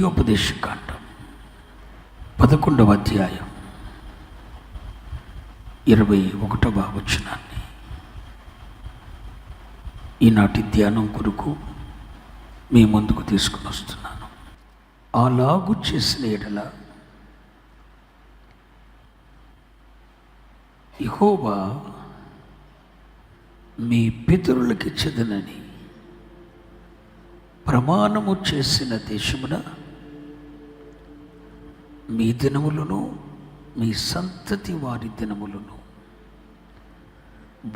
ద్వితీయోపదేశకాండం. పదకొండవ అధ్యాయం. ఇరవై ఒకటవ వచనాన్ని. ఈనాటి ధ్యానం కొరకు మీ ముందుకు తీసుకుని వస్తున్నాను. అలాగు చేసిన ఎడల ఇహోవా మీ పితరులకి చెదనని ప్రమాణము చేసిన దేశమున మీ దినములను మీ సంతతి వారి దినములను.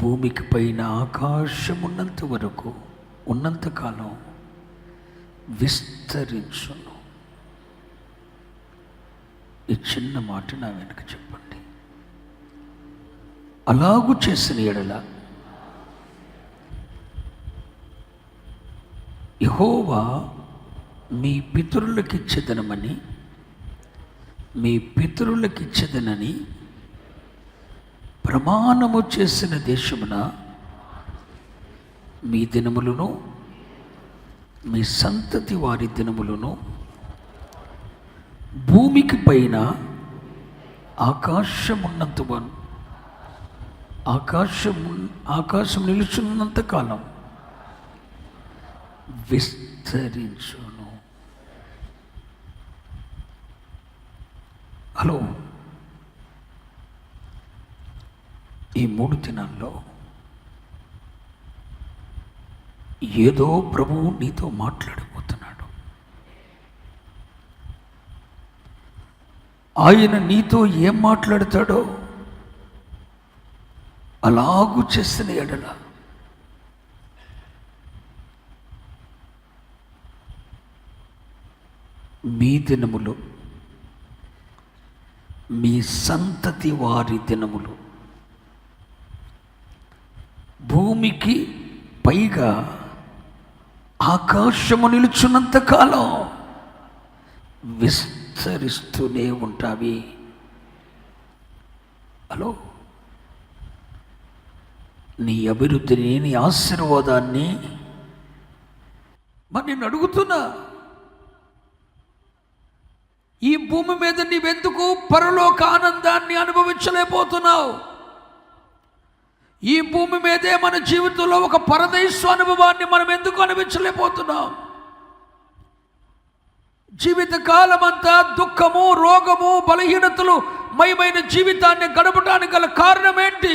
భూమికి పైన ఆకాశం ఉన్నంత వరకు ఉన్నంతకాలం విస్తరించును. ఈ చిన్న మాట నా వెనుక చెప్పండి. అలాగు చేసిన ఎడల యహోవా మీ పితరులకిచ్చేదనమని మీ పితరులకిచ్చేదనని ప్రమాణము చేసిన దేశమున మీ దినములను మీ సంతతి వారి దినములను భూమికి పైన ఆకాశమున్నంత వన్- ఆకాశం ఆకాశం నిలుచున్నంత కాలం విస్తరించు. హలో ఈ మూడు దినాల్లో ఏదో ప్రభువు నీతో మాట్లాడబోతున్నాడు. ఆయన నీతో ఏం మాట్లాడతాడో అలాగూ చేసిన ఎడల మీ దినములు మీ సంతతి వారి దినములు. భూమికి పైగా ఆకాశము నిలుచున్నంత కాలం విస్తరిస్తూనే ఉంటావి. హలో? నీ అభివృద్ధిని నీ ఆశీర్వాదాన్ని మరి నేను అడుగుతున్నా. ఈ భూమి మీద నీవెందుకు పరలోక ఆనందాన్ని అనుభవించలేకపోతున్నావు? ఈ భూమి మీదే మన జీవితంలో ఒక పరదైస్వ అనుభవాన్ని మనం ఎందుకు అనుభవించలేకపోతున్నాం? జీవిత కాలమంతా దుఃఖము రోగము బలహీనతలు మయమైన జీవితాన్ని గడపడానికి గల కారణం ఏంటి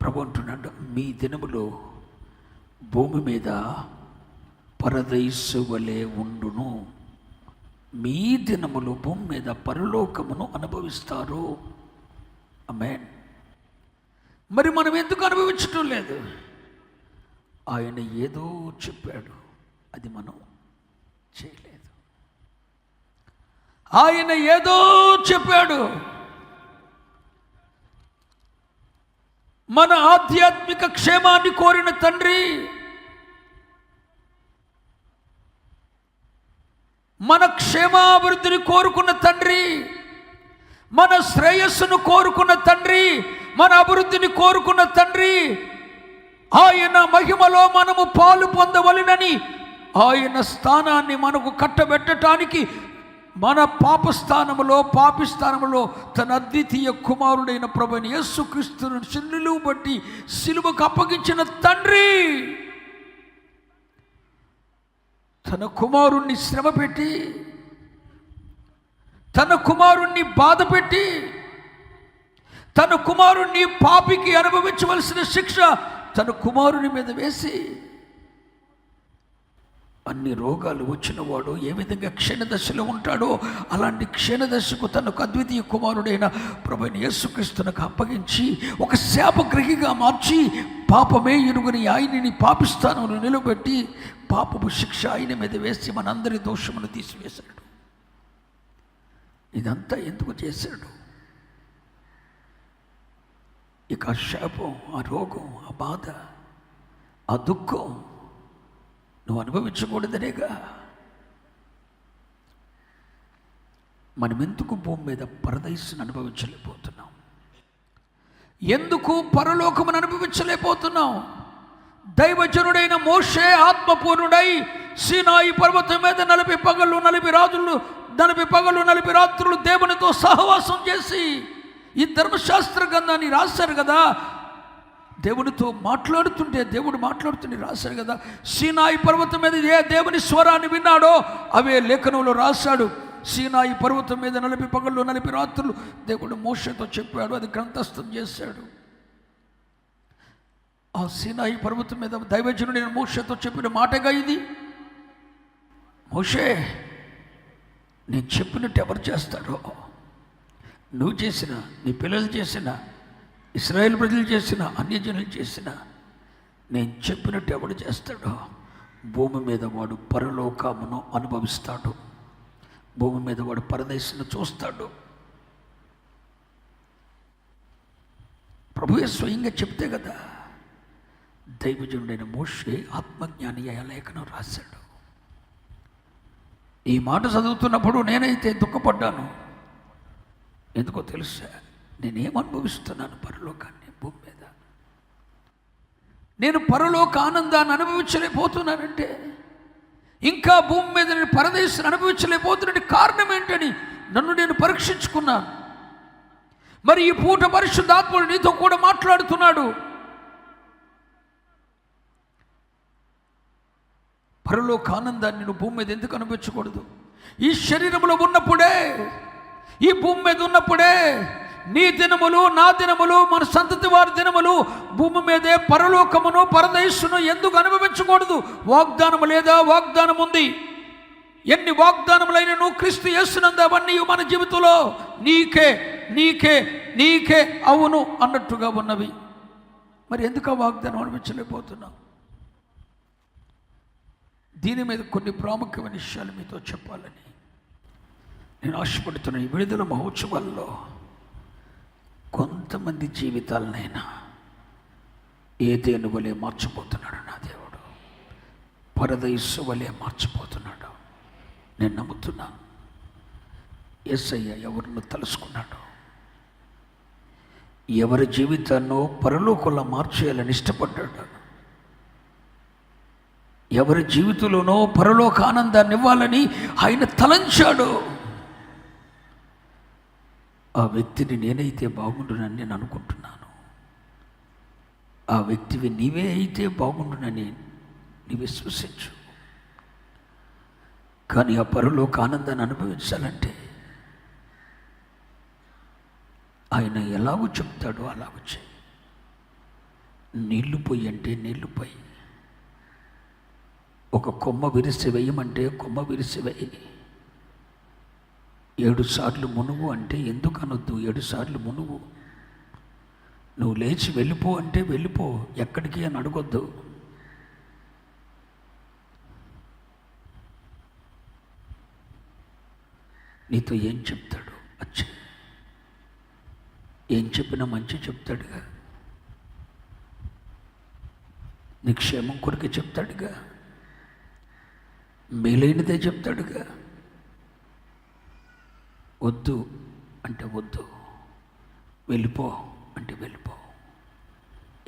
ప్రభు అంటున్నాడు మీ దినములో భూమి మీద పరదైసు వలె ఉండును. మీ దినములు భూమి మీద పరలోకమును అనుభవిస్తారు. అమెన్ మరి మనం ఎందుకు అనుభవించటం లేదు? ఆయన ఏదో చెప్పాడు. అది మనం చేయలేదు. ఆయన ఏదో చెప్పాడు. మన ఆధ్యాత్మిక క్షేమాన్ని కోరిన తండ్రి మన క్షేమాభివృద్ధిని కోరుకున్న తండ్రి మన శ్రేయస్సును కోరుకున్న తండ్రి మన అభివృద్ధిని కోరుకున్న తండ్రి ఆయన మహిమలో మనము పాలు పొందవలెనని ఆయన స్థానాన్ని మనకు కట్టబెట్టడానికి మన పాపస్థానములో పాపిస్థానములో తన అద్వితీయ కుమారుడైన ప్రభుని యేసుక్రీస్తును చిల్లులు బట్టి సిలువకు అప్పగించిన తండ్రి. తన కుమారుణ్ణి శ్రమ పెట్టి తన కుమారుణ్ణి బాధ పెట్టి తన కుమారుణ్ణి పాపికి అనుభవించవలసిన శిక్ష తన కుమారుని మీద వేసి అన్ని రోగాలు వచ్చినవాడు ఏ విధంగా క్షీణదశలో ఉంటాడో అలాంటి క్షీణదశకు తనకు అద్వితీయ కుమారుడైన ప్రభుని యేసుక్రీస్తునకు అప్పగించి ఒక శాపగ్రహిగా మార్చి పాపమే ఇరుగుని ఆయనని పాపిస్తాను నిలబెట్టి పాపపు శిక్ష ఆయన మీద వేసి మనందరి దోషమును తీసివేశాడు. ఇదంతా ఎందుకు చేశాడు? ఇక ఆ శాపం ఆ రోగం ఆ బాధ ఆ దుఃఖం నువ్వు అనుభవించకూడదనేగా. మనమెందుకు భూమి మీద పరదైసును అనుభవించలేకపోతున్నాం? ఎందుకు పరలోకమును అనుభవించలేకపోతున్నాం? దైవజనుడైన మోషే ఆత్మపూర్ణుడై సీనాయి పర్వతం మీద నలభై పగళ్ళు నలభై రాజులు నలభై పగళ్ళు నలభై రాత్రులు దేవునితో సహవాసం చేసి ఈ ధర్మశాస్త్ర గ్రంథాన్ని రాశారు కదా. దేవునితో మాట్లాడుతుంటే దేవుడు మాట్లాడుతుంటే రాశాడు కదా. సీనాయి పర్వతం మీద ఏ దేవుని స్వరాన్ని విన్నాడో అవే లేఖనంలో రాశాడు. సీనాయి పర్వతం మీద నలిపి పగళ్ళు నలిపి రాత్రులు దేవుడు మోషతో చెప్పాడు అది గ్రంథస్థం చేశాడు. ఆ సీనాయి పర్వతం మీద దైవజనుడు నేను మోషతో చెప్పిన మాటగా ఇది? మోషే నేను చెప్పినట్టు ఎవరు చేస్తాడో నువ్వు చేసిన నీ పిల్లలు చేసిన ఇస్రాయేల్ ప్రజలు చేసిన అన్యజనులు చేసిన నేను చెప్పినట్టు ఎవడు చేస్తాడో? భూమి మీద వాడు పరలోకమును అనుభవిస్తాడు. భూమి మీద వాడు పరదేశను చూస్తాడు. ప్రభుయే స్వయంగా చెప్తే కదా దైవజనుడైన మోషే ఆత్మజ్ఞాని లేఖనం రాశాడు. ఈ మాట చదువుతున్నప్పుడు నేనైతే దుఃఖపడ్డాను. ఎందుకో తెలుసా? నేనేం అనుభవిస్తున్నాను పరలోకాన్ని భూమి మీద. నేను పరలోక ఆనందాన్ని అనుభవించలేకపోతున్నానంటే ఇంకా భూమి మీద నేను పరదేశాన్ని అనుభవించలేకపోతున్నది కారణం ఏంటని నన్ను నేను పరీక్షించుకున్నాను. మరి ఈ పూట పరిశుద్ధాత్ముడు నీతో కూడా మాట్లాడుతున్నాడు. పరలోక ఆనందాన్ని నువ్వు భూమి మీద ఎందుకు అనుభవించకూడదు? ఈ శరీరంలో ఉన్నప్పుడే ఈ భూమి మీద ఉన్నప్పుడే నీ దినములు నా దినములు మన సంతతి వారి దినములు భూమి మీదే పరలోకమును పరదేశును ఎందుకు అనుభవించకూడదు? వాగ్దానము లేదా వాగ్దానం ఉంది. ఎన్ని వాగ్దానములైన నువ్వు క్రీస్తు చేస్తున్నందు అవన్నీ మన జీవితంలో నీకే నీకే నీకే అవును అన్నట్టుగా ఉన్నవి. మరి ఎందుకు ఆ వాగ్దానం అనిపించలేకపోతున్నావు దీని మీద కొన్ని ప్రాముఖ్యమైన విషయాలు మీతో చెప్పాలని నేను ఆశపడుతున్న ఈ విడుదల మహోత్సవాల్లో కొంతమంది జీవితాలనైనా ఏదేను వలె మార్చిపోతున్నాడు నా దేవుడు? పరదయస్సు వలె మార్చిపోతున్నాడు. నేను నమ్ముతున్నా ఎస్ఐ ఎవరిని తలుసుకున్నాడు ఎవరి జీవితాన్నో పరలోకంలో మార్చేయాలని ఇష్టపడ్డాడు. ఎవరి జీవితంలోనో పరలోక ఆనందాన్ని ఇవ్వాలని ఆయన తలంచాడు. ఆ వ్యక్తిని నేనైతే బాగుండునని నేను అనుకుంటున్నాను. ఆ వ్యక్తివి నీవే అయితే బాగుండునని నీ విశ్వసించు కానీ ఆ పరలోక ఆనందాన్ని అనుభవించాలంటే ఆయన ఎలాగో చెప్తాడో అలాగో చేయి నీళ్ళు పొయ్యి అంటే నీళ్ళు పొయ్యి ఒక కొమ్మ విరిసి వేయమంటే కొమ్మ విరిసి వేయి. ఏడు సార్లు మునుగు అంటే ఎందుకు అనొద్దు? ఏడు సార్లు నువ్వు లేచి వెళ్ళిపో అంటే వెళ్ళిపో ఎక్కడికి అని అడగొద్దు. నీతో ఏం చెప్తాడు? వచ్చి ఏం చెప్పినా మంచి చెప్తాడుగా. నీ క్షేమం చెప్తాడుగా. మేలైనదే చెప్తాడుగా. వద్దు అంటే వద్దు. వెళ్ళిపో అంటే వెళ్ళిపో.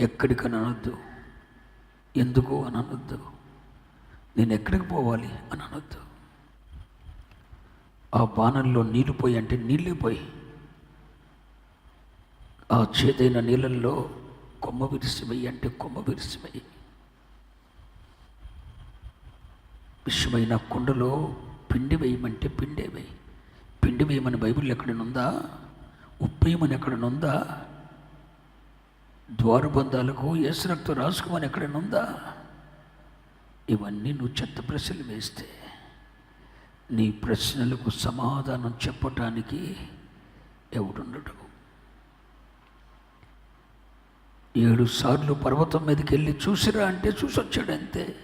ఎక్కడికని అనొద్దు. ఎందుకు అని అనొద్దు. నేను ఎక్కడికి పోవాలి అని అనొద్దు. ఆ బాణంలో నీళ్ళు పోయి అంటే నీళ్ళే పోయి. ఆ చేదైన నీళ్ళల్లో కొమ్మ విరిసి అంటే కొమ్మ విరిసి విషమైన కుండలో పిండి వేయమంటే పిండే వేయి. పిండి వేయమని బైబిల్ ఎక్కడనుందా? ఉప్పేయమని ఎక్కడనుందా? ద్వారబంధాలకు రక్తం రాసుకోమని ఎక్కడనుందా? ఇవన్నీ నువ్వు చెత్త ప్రశ్నలు వేస్తే నీ ప్రశ్నలకు సమాధానం చెప్పటానికి ఎవడుండడు. ఏడు సార్లు పర్వతం మీదకి వెళ్ళి చూసిరా అంటే చూసొచ్చాడు అంతే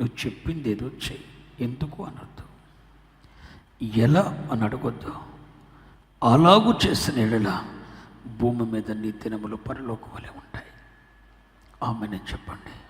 నువ్వు చెప్పింది ఏదో చెయ్యి ఎందుకు అనొద్దు? ఎలా అని అడగొద్దు. అలాగూ చేసిన ఎడల భూమి మీద నీ దినములు పరలోకవలే వలె ఉంటాయి. ఆమె చెప్పండి.